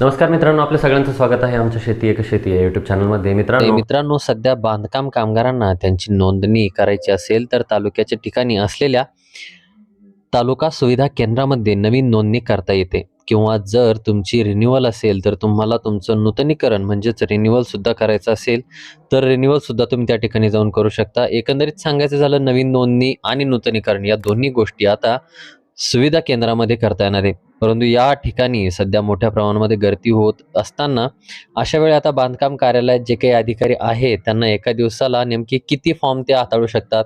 नमस्कार मित्रांनो आपल्या सगळ्यांचं स्वागत आहे आमच्या शेती एक शेती या युट्यूब चॅनलमध्ये मित्रांनो मित्रांनो सध्या बांधकाम कामगारांना त्यांची नोंदणी करायची असेल तर तालुक्याच्या ठिकाणी असलेल्या तालुका सुविधा केंद्रामध्ये नवीन नोंदणी करता येते. किंवा जर तुमची रिन्युअल असेल तर तुम्हाला तुमचं नूतनीकरण म्हणजेच रिन्युअल सुद्धा करायचं असेल तर रिन्युअल सुद्धा तुम्ही त्या ठिकाणी जाऊन करू शकता. एकंदरीत सांगायचं झालं नवीन नोंदणी आणि नूतनीकरण या दोन्ही गोष्टी आता सुविधा केंद्रामध्ये करता येणार आहे. परंतु या ठिकाणी सध्या मोठ्या प्रमाणामध्ये गर्दी होत असताना अशा वेळी आता बांधकाम कार्यालयात जे काही अधिकारी आहेत त्यांना एका दिवसाला नेमके किती फॉर्म ते हाताळू शकतात?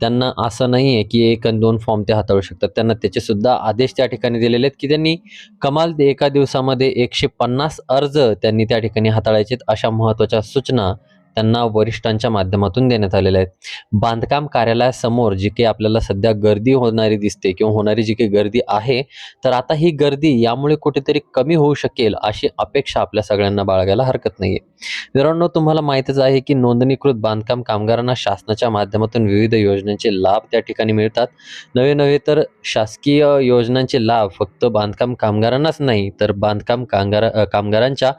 त्यांना असं नाही आहे की एक आणि दोन फॉर्म ते हाताळू शकतात. त्यांना त्याचे सुद्धा आदेश त्या ठिकाणी दिलेले आहेत की त्यांनी कमाल ते एका दिवसामध्ये एकशे पन्नास अर्ज त्यांनी त्या ठिकाणी हाताळायचे अशा महत्त्वाच्या सूचना त्यांना वरिष्ठांच्या माध्यमातून देण्यात आलेल्या आहेत. बांधकाम कार्यालयासमोर जी काही आपल्याला सध्या गर्दी होणारी दिसते किंवा होणारी जी काही गर्दी आहे तर आता ही गर्दी यामुळे कुठेतरी कमी होऊ शकेल अशी अपेक्षा आपल्या सगळ्यांना बाळगायला हरकत नाही आहे मित्रांनो तुम्हाला माहीतच आहे की नोंदणीकृत बांधकाम कामगारांना शासनाच्या माध्यमातून विविध योजनांचे लाभ त्या ठिकाणी मिळतात. नवे नवे तर शासकीय योजनांचे लाभ फक्त बांधकाम कामगारांनाच नाही तर बांधकाम कामगार कामगारांच्या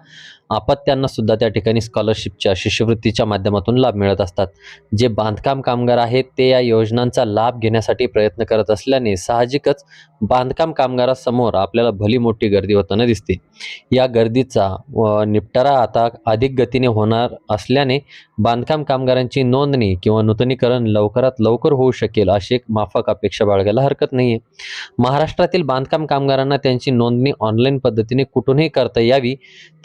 अपत्यांना सुद्धा त्या ठिकाणी स्कॉलरशिपच्या शिष्यवृत्तीच्या माध्यमातून लाभ मिळत असतात. जे बांधकाम कामगार आहेत ते या योजनांचा लाभ घेण्यासाठी प्रयत्न करत असल्याने साहजिकच बांधकाम कामगारासमोर आपल्याला भली मोठी गर्दी होताना दिसते. या गर्दीचा व निपटारा आता अधिक गतीने होणार असल्याने बांधकाम कामगारांची नोंदणी किंवा नूतनीकरण लवकरात लवकर होऊ शकेल अशी एक माफक अपेक्षा बाळगायला हरकत नाही आहे महाराष्ट्रातील बांधकाम कामगारांना त्यांची नोंदणी ऑनलाईन पद्धतीने कुठूनही करता यावी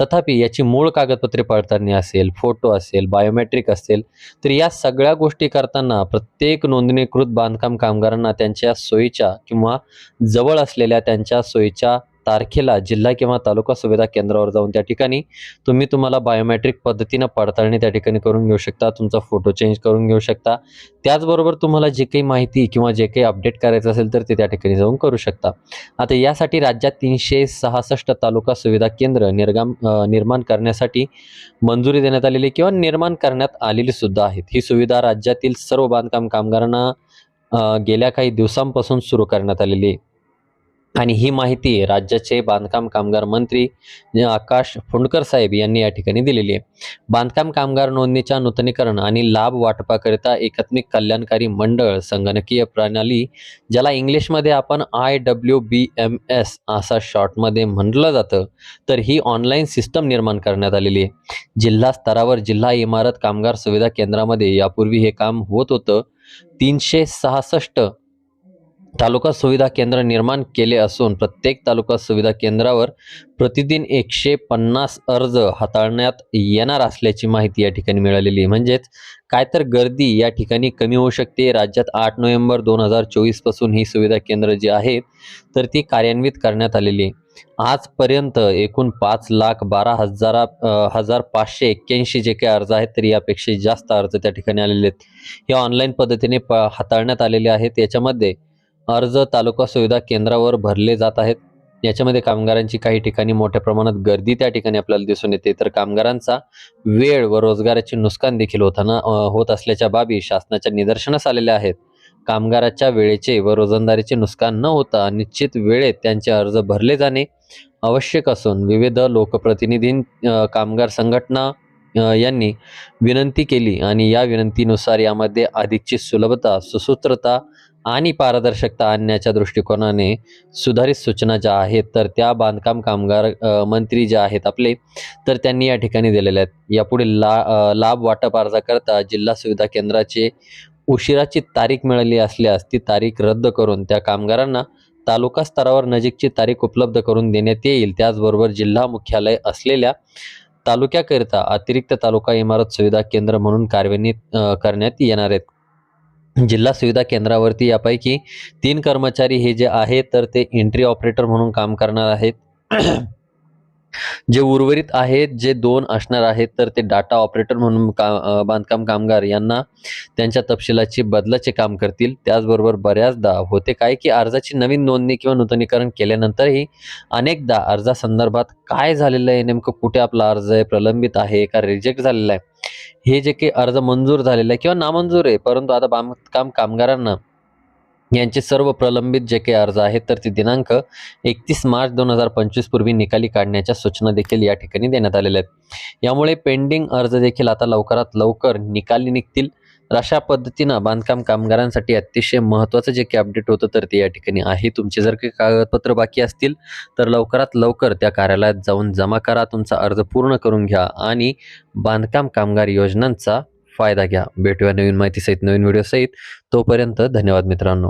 तथापि याची मूळ कागदपत्रे पडताळणी असेल फोटो असेल बायोमेट्रिक असेल तर या सगळ्या गोष्टी करताना प्रत्येक नोंदणीकृत बांधकाम कामगारांना त्यांच्या सोयीच्या किंवा जवळ असलेल्या त्यांच्या सोयीच्या तारखेला जिल्हा किंवा तालुका सुविधा केंद्रावर जाऊन त्या ठिकाणी तुम्ही तुम्हाला बायोमॅट्रिक पद्धतीनं पडताळणी त्या ठिकाणी करून घेऊ शकता तुमचा फोटो चेंज करून घेऊ शकता. त्याचबरोबर तुम्हाला जे काही माहिती किंवा जे काही अपडेट करायचं असेल तर ते त्या ठिकाणी जाऊन करू शकता. आता यासाठी राज्यात तीनशे सहासष्ट तालुका सुविधा केंद्र निर्गाम निर्माण करण्यासाठी मंजुरी देण्यात आलेली किंवा निर्माण करण्यात आलेली सुद्धा आहेत. ही सुविधा राज्यातील सर्व बांधकाम कामगारांना गेल्या काही दिवसांपासून सुरू करण्यात आलेली आहे. आणि ही माहिती राज्याचे बांधकाम कामगार मंत्री आकाश फुंडकर साहेब यांनी या ठिकाणी दिलेली आहे. बांधकाम कामगार नोंदणीच्या नूतनीकरण आणि लाभ वाटपाकरिता एकात्मिक कल्याणकारी मंडळ संगणकीय प्रणाली ज्याला इंग्लिशमध्ये आपण I W B M S असा शॉर्टमध्ये म्हटलं जातं तर ही ऑनलाईन सिस्टम निर्माण करण्यात आलेली आहे. जिल्हा स्तरावर जिल्हा इमारत कामगार सुविधा केंद्रामध्ये यापूर्वी हे काम होत होतं. तीनशे सहासष्ट तालुका सुविधा केंद्र निर्माण केले असून प्रत्येक तालुका सुविधा केंद्रावर प्रतिदिन एकशे पन्नास अर्ज हाताळण्यात येणार असल्याची माहिती या ठिकाणी मिळालेली म्हणजेच काय तर गर्दी या ठिकाणी कमी होऊ शकते. राज्यात आठ नोव्हेंबर दोन हजार चोवीसपासून ही सुविधा केंद्र जी आहेत तर ती कार्यान्वित करण्यात आलेली आहे. आजपर्यंत एकूण पाच लाख बारा हजारा हजार पाचशे एक्क्याऐंशी जे काही अर्ज आहेत तर यापेक्षा जास्त अर्ज त्या ठिकाणी आलेले आहेत. हे ऑनलाईन पद्धतीने प हाताळण्यात आलेले आहेत. याच्यामध्ये अर्ज तालुका सुविधा केंद्रावर भरले जात आहेत. याच्यामध्ये कामगारांची काही ठिकाणी मोठ्या प्रमाणात गर्दी त्या ठिकाणी आपल्याला दिसून येते. तर कामगारांचा वेळ व रोजगाराचे नुकसान देखील होताना होत असल्याच्या बाबी शासनाच्या निदर्शनास आलेल्या आहेत. कामगाराच्या वेळेचे व रोजंदारीचे नुकसान न होता निश्चित वेळेत त्यांचे अर्ज भरले जाणे आवश्यक असून विविध लोकप्रतिनिधी कामगार संघटना यांनी विनंती केली आणि या विनंतीनुसार यामध्ये अधिकची सुलभता सुसूत्रता आणि पारदर्शकता आणण्याच्या दृष्टिकोनाने सुधारित सूचना ज्या आहेत तर त्या बांधकाम कामगार मंत्री ज्या आहेत आपले तर त्यांनी या ठिकाणी दिलेल्या आहेत. यापुढे ला लाभ वाटप अर्जाकरता जिल्हा सुविधा केंद्राचे उशिराची तारीख मिळाली असल्यास ती तारीख रद्द करून त्या कामगारांना तालुका स्तरावर नजीकची तारीख उपलब्ध करून देण्यात येईल. त्याचबरोबर जिल्हा मुख्यालय असलेल्या तालुक्याकरिता अतिरिक्त तालुका इमारत सुविधा केंद्र म्हणून कार्यान्वित करण्यात येणार आहेत. जिल्हा सुविधा केंद्रावरती यापैकी तीन कर्मचारी हे जे आहेत तर ते एंट्री ऑपरेटर म्हणून काम करणार आहेत. जे उर्वरित आहेत जे दोन असणार आहेत तर ते डाटा ऑपरेटर म्हणून का बांधकाम कामगार यांना त्यांच्या तपशिलाची बदलाचे काम करतील. त्याचबरोबर बऱ्याचदा होते काय की अर्जाची नवीन नोंदणी किंवा नूतनीकरण केल्यानंतरही अनेकदा अर्जासंदर्भात काय झालेलं आहे नेमकं कुठे आपला अर्ज आहे प्रलंबित आहे का रिजेक्ट झालेला आहे हे जे काही अर्ज मंजूर झालेला आहे किंवा नामंजूर आहे परंतु आता बांधकाम कामगारांना यांचे सर्व प्रलंबित जे काही अर्ज आहेत तर ते दिनांक एकतीस मार्च दोन हजार पंचवीस पूर्वी निकाली काढण्याच्या सूचना देखील या ठिकाणी देण्यात आलेल्या आहेत. यामुळे पेंडिंग अर्ज देखील आता लवकरात लवकर निकाली निघतील. अशा पद्धतीनं बांधकाम कामगारांसाठी अतिशय महत्त्वाचं जे काही अपडेट होतं तर ते या ठिकाणी आहे. तुमचे जर काही कागदपत्र बाकी असतील तर लवकरात लवकर त्या कार्यालयात जाऊन जमा करा. तुमचा अर्ज पूर्ण करून घ्या आणि बांधकाम कामगार योजनांचा फायदा घ्या. भेटूया नवीन माहितीसहित नवीन व्हिडिओसहित तोपर्यंत धन्यवाद मित्रांनो.